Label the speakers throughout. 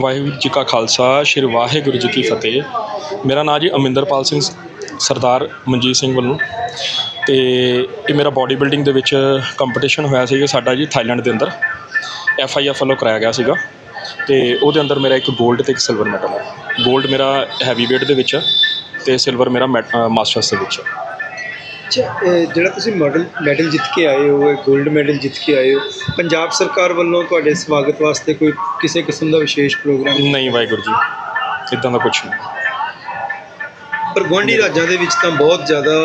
Speaker 1: ਵਾਹਿਗੁਰੂ ਜੀ ਕਾ ਖਾਲਸਾ, ਸ਼੍ਰੀ ਵਾਹਿਗੁਰੂ ਜੀ ਕੀ ਫਤਿਹ। ਮੇਰਾ ਨਾਮ ਜੀ ਅਮਿੰਦਰਪਾਲ ਸਿੰਘ ਸਰਦਾਰ ਮਨਜੀਤ ਸਿੰਘ ਵੱਲੋਂ। ਤੇ ਇਹ ਮੇਰਾ ਬਾਡੀ ਬਿਲਡਿੰਗ ਦੇ ਵਿੱਚ ਕੰਪੀਟੀਸ਼ਨ ਹੋਇਆ ਸੀਗਾ ਸਾਡਾ ਜੀ ਥਾਈਲੈਂਡ ਦੇ ਅੰਦਰ। ਐਫ ਆਈ ਐਫ ਵੱਲੋਂ ਕਰਾਇਆ ਗਿਆ ਸੀਗਾ। ਤੇ ਉਹਦੇ ਅੰਦਰ ਮੇਰਾ ਇੱਕ 골ਡ ਤੇ ਇੱਕ ਸਿਲਵਰ ਮੈਡਲ ਹੈ। 골ਡ ਮੇਰਾ ਹੈਵੀ weight ਦੇ ਵਿੱਚ ਹੈ ਤੇ ਸਿਲਵਰ ਮੇਰਾ ਮਾਸਟਰਸ ਦੇ ਵਿੱਚ
Speaker 2: ਜਿਹੜਾ ਤੁਸੀਂ ਮੈਡਲ ਮੈਡਲ ਜਿੱਤ ਕੇ ਆਏ ਹੋ 골ਡ ਮੈਡਲ ਜਿੱਤ ਕੇ ਆਏ ਹੋ ਪੰਜਾਬ ਸਰਕਾਰ ਵੱਲੋਂ ਤੁਹਾਡੇ ਸਵਾਗਤ ਵਾਸਤੇ ਕੋਈ ਕਿਸੇ ਕਿਸਮ ਦਾ ਵਿਸ਼ੇਸ਼ ਪ੍ਰੋਗਰਾਮ
Speaker 1: ਨਹੀਂ ਵਾਹਿਗੁਰੂ ਜੀ ਇਦਾਂ ਦਾ ਕੁਝ ਨਹੀਂ।
Speaker 2: ਪਰ ਗੁਆਂਢੀ ਰਾਜਾਂ ਦੇ ਵਿੱਚ ਤਾਂ ਬਹੁਤ ਜ਼ਿਆਦਾ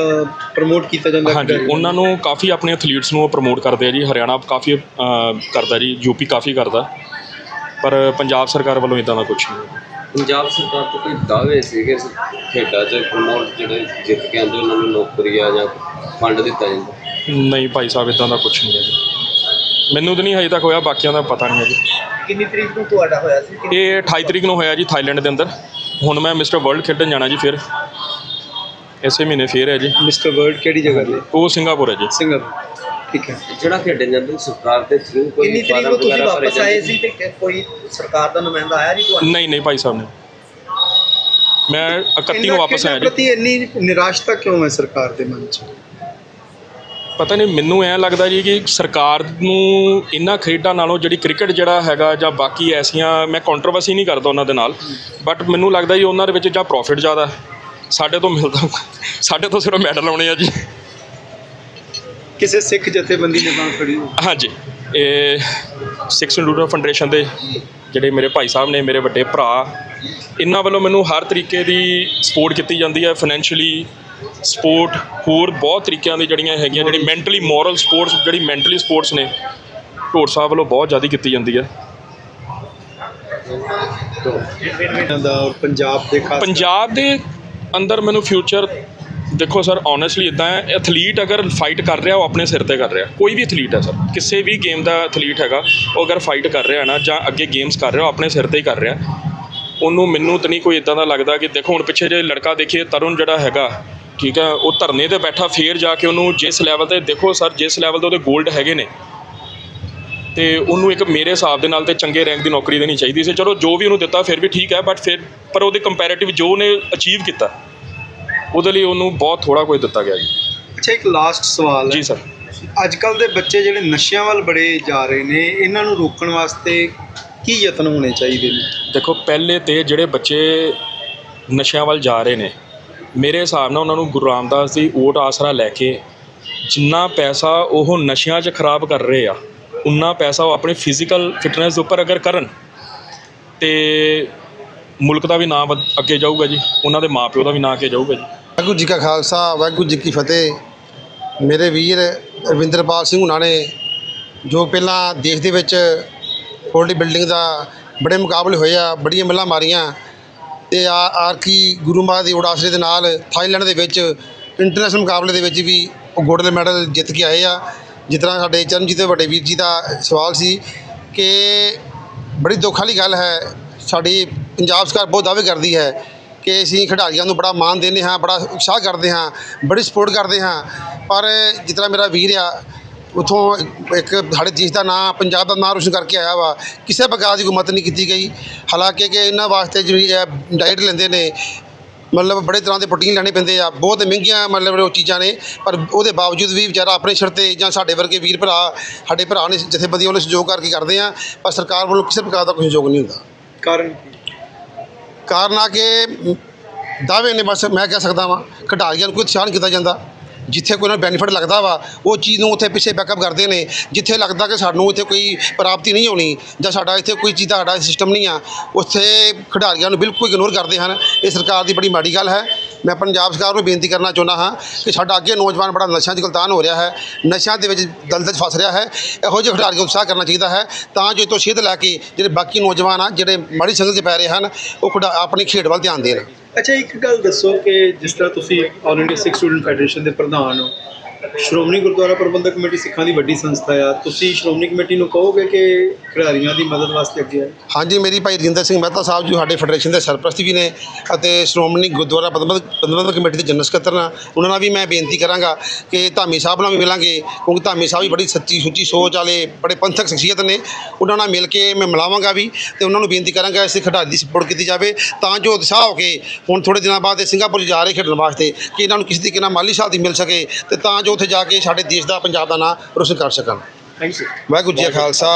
Speaker 2: ਪ੍ਰਮੋਟ ਕੀਤਾ ਜਾਂਦਾ
Speaker 1: ਹਾਂਜੀ। ਉਹਨਾਂ ਨੂੰ ਕਾਫੀ ਆਪਣੇ ਐਥਲੀਟਸ ਨੂੰ ਪ੍ਰਮੋਟ ਕਰਦੇ ਆ ਜੀ ਹਰਿਆਣਾ ਕਾਫੀ ਕਰਦਾ ਜੀ ਯੂਪੀ ਕਾਫੀ ਕਰਦਾ। ਪਰ ਪੰਜਾਬ ਸਰਕਾਰ ਵੱਲੋਂ ਇਦਾਂ ਦਾ ਕੁਝ ਨਹੀਂ।
Speaker 3: ਪੰਜਾਬ ਸਰਕਾਰ ਤੋਂ ਕੋਈ ਦਾਅਵੇ ਸੀਗੇ ਖੇਡਾਂ 'ਚ ਪ੍ਰਮੋਟ ਜਿਹੜੇ ਜਿੱਤ ਕੇ ਆਉਂਦੇ ਉਹਨਾਂ ਨੂੰ ਨੌਕਰੀਆਂ ਜਾਂ ਫੰਡ ਦਿੱਤਾ ਜਾਂਦਾ?
Speaker 1: ਨਹੀਂ ਭਾਈ ਸਾਹਿਬ ਇਦਾਂ ਦਾ ਕੁਝ ਨਹੀਂ ਹੈ ਜੀ। ਮੈਨੂੰ ਤਾਂ ਨਹੀਂ ਹਜੇ ਤੱਕ ਹੋਇਆ ਬਾਕੀਆਂ ਦਾ ਪਤਾ ਨਹੀਂ ਹੈ ਜੀ।
Speaker 2: ਕਿੰਨੀ ਤਰੀਕ ਨੂੰ ਤੁਹਾਡਾ ਹੋਇਆ ਸੀ?
Speaker 1: ਇਹ 28 ਤਰੀਕ ਨੂੰ ਹੋਇਆ ਜੀ ਥਾਈਲੈਂਡ ਦੇ ਅੰਦਰ। ਹੁਣ ਮੈਂ ਮਿਸਟਰ ਵਰਲਡ ਖੇਡਣ ਜਾਣਾ ਜੀ ਫਿਰ। ਇਸੇ ਮਹੀਨੇ ਫੇਰ ਹੈ ਜੀ।
Speaker 2: ਮਿਸਟਰ ਵਰਲਡ ਕਿਹੜੀ ਜਗ੍ਹਾ ਤੇ?
Speaker 1: ਉਹ ਸਿੰਗਾਪੁਰ ਹੈ ਜੀ।
Speaker 2: ਸਿੰਗਾਪੁਰ। ਠੀਕ ਹੈ।
Speaker 3: ਜਿਹੜਾ ਖੇਡਣ ਜਾਂਦੇ ਸਰਕਾਰ ਦੇ ਥਰੂ ਕੋਈ
Speaker 4: ਕਿੰਨੀ ਤਰੀਕ ਨੂੰ ਤੁਸੀਂ ਵਾਪਸ ਆਏ ਸੀ ਤੇ ਕਿ ਕੋਈ ਸਰਕਾਰ ਦਾ ਨੁਮਾਇੰਦਾ ਆਇਆ ਨਹੀਂ ਤੁਹਾਨੂੰ
Speaker 1: ਨਹੀਂ ਨਹੀਂ ਭਾਈ ਸਾਹਿਬ ਨੇ। ਮੈਂ 31 ਨੂੰ ਵਾਪਸ ਆਇਆ ਜੀ।
Speaker 2: ਪ੍ਰਤੀ ਇੰਨੀ ਨਿਰਾਸ਼ਤਾ ਕਿਉਂ ਹੈ ਸਰਕਾਰ ਦੇ ਮਨ 'ਚ?
Speaker 1: ਪਤਾ ਨਹੀਂ ਮੈਨੂੰ ਐਂ ਲੱਗਦਾ ਜੀ ਕਿ ਸਰਕਾਰ ਨੂੰ ਇਹਨਾਂ ਖੇਡਾਂ ਨਾਲੋਂ ਜਿਹੜੀ ਕ੍ਰਿਕਟ ਜਿਹੜਾ ਹੈਗਾ ਜਾਂ ਬਾਕੀ ਐਸੀਆਂ ਮੈਂ ਕੰਟਰੋਵਰਸੀ ਨਹੀਂ ਕਰਦਾ ਉਹਨਾਂ ਦੇ ਨਾਲ ਬਟ ਮੈਨੂੰ ਲੱਗਦਾ ਜੀ ਉਹਨਾਂ ਦੇ ਵਿੱਚ ਜਾਂ ਪ੍ਰੋਫਿਟ ਜ਼ਿਆਦਾ ਸਾਡੇ ਤੋਂ ਮਿਲਦਾ ਸਾਡੇ ਤੋਂ ਸਿਰਫ ਮੈਡਲ ਆਉਣੇ ਆ ਜੀ।
Speaker 2: ਕਿਸੇ ਸਿੱਖ ਜਥੇਬੰਦੀ ਨੇ ਬਾਂਹ ਫੜੀ।
Speaker 1: ਹਾਂਜੀ ਇਹ ਸਿਕਸ ਇੰਡੂਟਰ ਫਾਊਂਡੇਸ਼ਨ ਦੇ ਜਿਹੜੇ ਮੇਰੇ ਭਾਈ ਸਾਹਿਬ ਨੇ ਮੇਰੇ ਵੱਡੇ ਭਰਾ ਇਹਨਾਂ ਵੱਲੋਂ ਮੈਨੂੰ ਹਰ ਤਰੀਕੇ ਦੀ ਸਪੋਰਟ ਕੀਤੀ ਜਾਂਦੀ ਹੈ ਫਾਈਨੈਂਸ਼ੀਅਲੀ ਸਪੋਰਟ ਹੋਰ ਬਹੁਤ ਤਰੀਕਿਆਂ ਦੀ ਜਿਹੜੀਆਂ ਹੈਗੀਆਂ ਜਿਹੜੀ ਮੈਂਟਲੀ ਮੋਰਲ ਸਪੋਰਟਸ ਜਿਹੜੀ ਮੈਂਟਲੀ ਸਪੋਰਟਸ ਨੇ ਢੋਟ ਸਾਹਿਬ ਵੱਲੋਂ ਬਹੁਤ ਜ਼ਿਆਦਾ ਕੀਤੀ ਜਾਂਦੀ ਹੈ
Speaker 2: ਪੰਜਾਬ ਦੇ
Speaker 1: ਪੰਜਾਬ ਦੇ ਅੰਦਰ ਮੈਨੂੰ ਫਿਊਚਰ ਦੇਖੋ ਸਰ ਓਨੈਸਟਲੀ ਇਦਾਂ ਹੈ ਐਥਲੀਟ ਅਗਰ ਫਾਈਟ ਕਰ ਰਿਹਾ, ਉਹ ਆਪਣੇ ਸਿਰ ਤੇ ਕਰ ਰਿਹਾ। ਕੋਈ ਵੀ ਐਥਲੀਟ ਹੈ ਸਰ, ਕਿਸੇ ਵੀ ਗੇਮ ਦਾ ਐਥਲੀਟ ਹੈਗਾ, ਉਹ ਅਗਰ ਫਾਈਟ ਕਰ ਰਿਹਾ ਨਾ, ਜਾਂ ਅੱਗੇ ਗੇਮਸ ਕਰ ਰਿਹਾ, ਉਹ ਆਪਣੇ ਸਿਰ ਤੇ ਹੀ ਕਰ ਰਿਹਾ। ਉਹਨੂੰ ਮੈਨੂੰ ਤਾਂ ਨਹੀਂ ਕੋਈ ਇਦਾਂ ਦਾ ਲੱਗਦਾ ਕਿ ਦੇਖੋ, ਹੁਣ ਪਿੱਛੇ ਜੇ ਲੜਕਾ ਦੇਖੀਏ, ਤਰੁਣ ਜਿਹੜਾ ਹੈਗਾ, ਠੀਕ ਹੈ, ਉਹ ਧਰਨੇ ਤੇ ਬੈਠਾ, ਫੇਰ ਜਾ ਕੇ ਉਹਨੂੰ ਜਿਸ ਲੈਵਲ ਤੇ, ਦੇਖੋ ਸਰ, ਜਿਸ ਲੈਵਲ ਤੇ ਉਹਦੇ 골ਡ ਹੈਗੇ ਨੇ, ਤੇ ਉਹਨੂੰ ਇੱਕ ਮੇਰੇ ਹਿਸਾਬ ਦੇ ਨਾਲ ਤੇ ਚੰਗੇ ਰੈਂਕ ਦੀ ਨੌਕਰੀ ਦੇਣੀ ਚਾਹੀਦੀ ਸੀ। ਚਲੋ, ਜੋ ਵੀ ਉਹਨੂੰ ਦਿੱਤਾ, ਫਿਰ ਵੀ ਠੀਕ ਹੈ ਬਟ ਫਿਰ, ਪਰ ਉਹਦੇ ਕੰਪੈਰੀਟਿਵ ਜੋ ਉਹਨੇ ਅਚੀਵ ਕੀਤਾ ਉਹਦੇ ਲਈ ਉਹਨੂੰ ਬਹੁਤ ਥੋੜਾ ਕੁਝ ਦਿੱਤਾ ਗਿਆ ਜੀ।
Speaker 2: ਅੱਛਾ ਇੱਕ ਲਾਸਟ ਸਵਾਲ
Speaker 1: ਜੀ ਸਰ।
Speaker 2: ਅੱਜ ਕੱਲ ਦੇ ਬੱਚੇ ਜਿਹੜੇ ਨਸ਼ਿਆਂ ਵੱਲ ਬੜੇ ਜਾ ਰਹੇ ਨੇ ਇਹਨਾਂ ਨੂੰ ਰੋਕਣ ਵਾਸਤੇ ਕੀ ਯਤਨ ਹੋਣੇ ਚਾਹੀਦੇ ਨੇ?
Speaker 1: ਦੇਖੋ ਪਹਿਲੇ ਤੇ ਜਿਹੜੇ ਬੱਚੇ ਨਸ਼ਿਆਂ ਵੱਲ ਜਾ ਰਹੇ ਨੇ ਮੇਰੇ ਹਿਸਾਬ ਨਾਲ ਉਹਨਾਂ ਨੂੰ ਗੁਰੂ ਰਾਮਦਾਸ ਦੀ ਓਟ ਆਸਰਾ ਲੈ ਕੇ ਜਿੰਨਾ ਪੈਸਾ ਉਹ ਨਸ਼ਿਆਂ 'ਚ ਖਰਾਬ ਕਰ ਰਹੇ ਆ ਉਨਾ ਪੈਸਾ ਉਹ ਆਪਣੇ ਫਿਜ਼ੀਕਲ ਫਿਟਨੈਸ ਦੇ ਉੱਪਰ ਅਗਰ ਕਰਨ ਤੇ ਮੁਲਕ ਦਾ ਵੀ ਨਾਮ ਅੱਗੇ ਜਾਊਗਾ ਜੀ ਉਹਨਾਂ ਦੇ ਮਾਪਿਓ ਦਾ ਵੀ ਨਾਂ ਅੱਗੇ ਜਾਊਗਾ ਜੀ।
Speaker 5: ਵਾਹਿਗੁਰੂ ਜੀ ਕਾ ਖਾਲਸਾ, ਵਾਹਿਗੁਰੂ ਜੀ ਕੀ ਫਤਿਹ। ਮੇਰੇ ਵੀਰ ਰਵਿੰਦਰਪਾਲ ਸਿੰਘ ਹੁਣਾਂ ਨੇ, ਜੋ ਪਹਿਲਾਂ ਦੇਸ਼ ਦੇ ਵਿੱਚ ਪੋਲਟਰੀ ਬਿਲਡਿੰਗ ਦਾ ਬੜੇ ਮੁਕਾਬਲੇ ਹੋਏ ਆ, ਬੜੀਆਂ ਮੱਲਾਂ ਮਾਰੀਆਂ, ਤੇ ਆ ਆਰਕੀ ਗੁਰੂ ਮਹਾਰਾਜ ਦੀ ਉਡਾਸਰੇ ਦੇ ਨਾਲ ਥਾਈਲੈਂਡ ਦੇ ਵਿੱਚ ਇੰਟਰਨੈਸ਼ਨਲ ਮੁਕਾਬਲੇ ਦੇ ਵਿੱਚ ਵੀ ਉਹ ਗੋਲਡ ਮੈਡਲ ਜਿੱਤ ਕੇ ਆਏ ਆ। ਜਿਸ ਤਰ੍ਹਾਂ ਸਾਡੇ ਚਰਨਜੀਤ ਦੇ ਵੱਡੇ ਵੀਰ ਜੀ ਦਾ ਸਵਾਲ ਸੀ ਕਿ ਬੜੀ ਦੁੱਖ ਵਾਲੀ ਗੱਲ ਹੈ, ਸਾਡੀ ਪੰਜਾਬ ਸਰਕਾਰ ਬਹੁਤ ਦਾਅਵੇ ਕਰਦੀ ਹੈ ਕਿ ਅਸੀਂ ਖਿਡਾਰੀਆਂ ਨੂੰ ਬੜਾ ਮਾਣ ਦਿੰਦੇ ਹਾਂ, ਬੜਾ ਉਤਸ਼ਾਹ ਕਰਦੇ ਹਾਂ, ਬੜੀ ਸਪੋਰਟ ਕਰਦੇ ਹਾਂ। ਪਰ ਜਿਸ ਤਰ੍ਹਾਂ ਮੇਰਾ ਵੀਰ ਆ, ਉਥੋਂ ਇੱਕ ਸਾਡੇ ਦੇਸ਼ ਦਾ ਨਾਂ, ਪੰਜਾਬ ਦਾ ਨਾਂ ਰੋਸ਼ਨ ਕਰਕੇ ਆਇਆ ਵਾ, ਕਿਸੇ ਪ੍ਰਕਾਰ ਦੀ ਕੋਈ ਮਦਦ ਨਹੀਂ ਕੀਤੀ ਗਈ। ਹਾਲਾਂਕਿ ਕਿ ਇਹਨਾਂ ਵਾਸਤੇ ਜਿਹੜੀ ਇਹ ਡਾਈਟ ਲੈਂਦੇ ਨੇ, ਮਤਲਬ ਬੜੇ ਤਰ੍ਹਾਂ ਦੇ ਪ੍ਰੋਟੀਨ ਲੈਣੇ ਪੈਂਦੇ ਆ, ਬਹੁਤ ਮਹਿੰਗੀਆਂ ਮਤਲਬ ਉਹ ਚੀਜ਼ਾਂ ਨੇ, ਪਰ ਉਹਦੇ ਬਾਵਜੂਦ ਵੀ ਵਿਚਾਰਾ ਆਪਣੇ ਸਿਰ ਤੇ ਜਾਂ ਸਾਡੇ ਵਰਗੇ ਵੀਰ ਭਰਾ, ਸਾਡੇ ਭਰਾ ਨੇ ਜਥੇਬੰਦੀਆਂ ਵੱਲੋਂ ਸਹਿਯੋਗ ਕਰਕੇ ਕਰਦੇ ਆ, ਪਰ ਸਰਕਾਰ ਵੱਲੋਂ ਕਿਸੇ ਪ੍ਰਕਾਰ ਦਾ ਕੋਈ ਸਹਿਯੋਗ ਨਹੀਂ ਹੁੰਦਾ।
Speaker 2: ਕਾਰਨ
Speaker 5: ਕਾਰਨ ਆ ਕਿ ਦਾਅਵੇ ਨੇ ਬਸ ਮੈਂ ਕਹਿ ਸਕਦਾ ਵਾਂ ਖਿਡਾਰੀਆਂ ਨੂੰ ਕੋਈ ਉਤਸ਼ਾਹਨ ਕੀਤਾ ਜਾਂਦਾ। ਜਿੱਥੇ ਕੋਈ ਨਾ ਬੈਨੀਫਿਟ ਲੱਗਦਾ ਵਾ, ਉਹ ਚੀਜ਼ ਨੂੰ ਉੱਥੇ ਪਿੱਛੇ ਬੈਕਅਪ ਕਰਦੇ ਨੇ। ਜਿੱਥੇ ਲੱਗਦਾ ਕਿ ਸਾਨੂੰ ਇੱਥੇ ਕੋਈ ਪ੍ਰਾਪਤੀ ਨਹੀਂ ਹੋਣੀ ਜਾਂ ਸਾਡਾ ਇੱਥੇ ਕੋਈ ਚੀਜ਼ ਦਾ ਸਾਡਾ ਸਿਸਟਮ ਨਹੀਂ ਆ, ਉੱਥੇ ਖਿਡਾਰੀਆਂ ਨੂੰ ਬਿਲਕੁਲ ਇਗਨੋਰ ਕਰਦੇ ਹਨ। ਇਹ ਸਰਕਾਰ ਦੀ ਬੜੀ ਮਾੜੀ ਗੱਲ ਹੈ। ਮੈਂ ਪੰਜਾਬ ਸਰਕਾਰ ਨੂੰ ਬੇਨਤੀ ਕਰਨਾ ਚਾਹੁੰਦਾ ਹਾਂ ਕਿ ਸਾਡਾ ਅੱਗੇ ਨੌਜਵਾਨ ਬੜਾ ਨਸ਼ਿਆਂ 'ਚ ਗਲਤਾਨ ਹੋ ਰਿਹਾ ਹੈ, ਨਸ਼ਿਆਂ ਦੇ ਵਿੱਚ ਦਲਦਲ 'ਚ ਫਸ ਰਿਹਾ ਹੈ, ਇਹੋ ਜਿਹੇ ਖਿਡਾਰੀਆਂ ਨੂੰ ਉਤਸ਼ਾਹ ਕਰਨਾ ਚਾਹੀਦਾ ਹੈ ਤਾਂ ਜੋ ਇਹ ਤੋਂ ਸਿੱਧ ਲੈ ਕੇ ਜਿਹੜੇ ਬਾਕੀ ਨੌਜਵਾਨ ਆ, ਜਿਹੜੇ ਮਾੜੀ ਸੰਗਤ 'ਚ ਪੈ ਰਹੇ ਹਨ, ਉਹ ਖਿਡਾ- ਆਪਣੀ ਖੇਡ ਵੱਲ ਧਿਆਨ ਦੇਣ।
Speaker 2: ਅੱਛਾ, ਇੱਕ ਗੱਲ ਦੱਸੋ ਕਿ ਜਿਸ ਤਰ੍ਹਾਂ ਤੁਸੀਂ all India Sikh student federation ਦੇ ਪ੍ਰਧਾਨ ਹੋ ਸ਼੍ਰੋਮਣੀ ਗੁਰਦੁਆਰਾ ਪ੍ਰਬੰਧਕ ਕਮੇਟੀ ਸਿੱਖਾਂ ਦੀ ਵੱਡੀ ਸੰਸਥਾ ਆ। ਤੁਸੀਂ ਸ਼੍ਰੋਮਣੀ ਕਮੇਟੀ ਨੂੰ ਕਹੋਗੇ ਕਿ ਖਿਡਾਰੀਆਂ ਦੀ ਮਦਦ ਵਾਸਤੇ ਅੱਗੇ ਆਏ?
Speaker 5: ਹਾਂਜੀ, ਮੇਰੀ ਭਾਈ ਰਜਿੰਦਰ ਸਿੰਘ ਮਹਿਤਾ ਸਾਹਿਬ ਜੀ ਸਾਡੇ ਫੈਡਰੇਸ਼ਨ ਦੇ ਸਰਪ੍ਰਸਤ ਵੀ ਨੇ ਅਤੇ ਸ਼੍ਰੋਮਣੀ ਗੁਰਦੁਆਰਾ ਪ੍ਰਬੰਧਕ ਕਮੇਟੀ ਦੇ ਜਨਰਲ ਸਕੱਤਰ ਨੇ ਉਹਨਾਂ ਨਾਲ ਵੀ ਮੈਂ ਬੇਨਤੀ ਕਰਾਂਗਾ ਕਿ ਧਾਮੀ ਸਾਹਿਬ ਨਾਲ ਵੀ ਮਿਲਾਂਗੇ, ਕਿਉਂਕਿ ਧਾਮੀ ਸਾਹਿਬ ਵੀ ਬੜੀ ਸੱਚੀ ਸੁੱਚੀ ਸੋਚ ਵਾਲੇ, ਬੜੇ ਪੰਥਕ ਸ਼ਖਸੀਅਤ ਨੇ। ਉਹਨਾਂ ਨਾਲ ਮਿਲ ਕੇ ਮੈਂ ਮਿਲਾਵਾਂਗਾ ਵੀ ਤੇ ਉਹਨਾਂ ਨੂੰ ਬੇਨਤੀ ਕਰਾਂਗਾ ਇਸ ਖਿਡਾਰੀ ਦੀ ਸਪੋਰਟ ਕੀਤੀ ਜਾਵੇ। ਤਾਂ ਜੋ ਉਤਸ਼ਾਹ ਹੋ ਕੇ ਹੁਣ ਥੋੜੇ ਦਿਨਾਂ ਬਾਅਦ ਇਹ ਸਿੰਗਾਪੁਰ ਜਾ ਰਹੇ ਖੇਡਣ ਵਾਸਤੇ ਕਿ ਇਹਨਾਂ ਨੂੰ ਕਿਸੇ ਤਰੀਕੇ ਨਾਲ ਮਾਲੀ ਸਹਾਇਤਾ ਮਿਲ ਸਕੇ ਤੇ ਤਾਂ ਜੋ ਉੱਥੇ ਜਾ ਕੇ ਸਾਡੇ ਦੇਸ਼ ਦਾ ਪੰਜਾਬ ਦਾ ਨਾਂ ਰੋਸ਼ਨ ਕਰ ਸਕਣ
Speaker 2: ਥੈਂਕ ਯੂ
Speaker 5: ਵਾਹਿਗੁਰੂ ਜੀ ਕਾ ਖਾਲਸਾ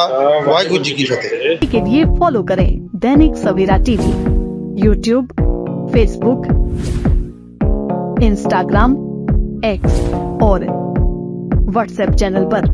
Speaker 5: ਵਾਹਿਗੁਰੂ ਜੀ ਕੀ ਫਤਿਹ
Speaker 6: के लिए फॉलो करें Dainik Savera TV YouTube Facebook Instagram X और व्हाट्सएप चैनल पर।